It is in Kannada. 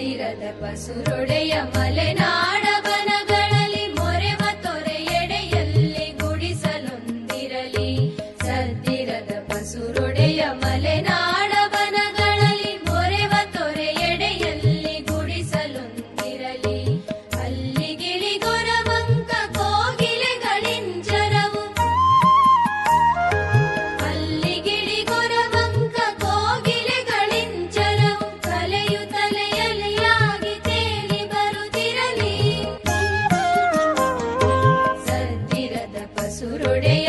ತೀರದ ಪಸುರೊಡೆಯ ಮಲೆನಾಡ ವನಗಳಲ್ಲಿ ಮೊರೆವ ತೊರೆಯೆಡೆಯಲ್ಲಿ ಗುಡಿಸಲೊಂದಿರಲಿ. ಸತ್ತಿರದ ಪಸುರೊಡೆ பொருளே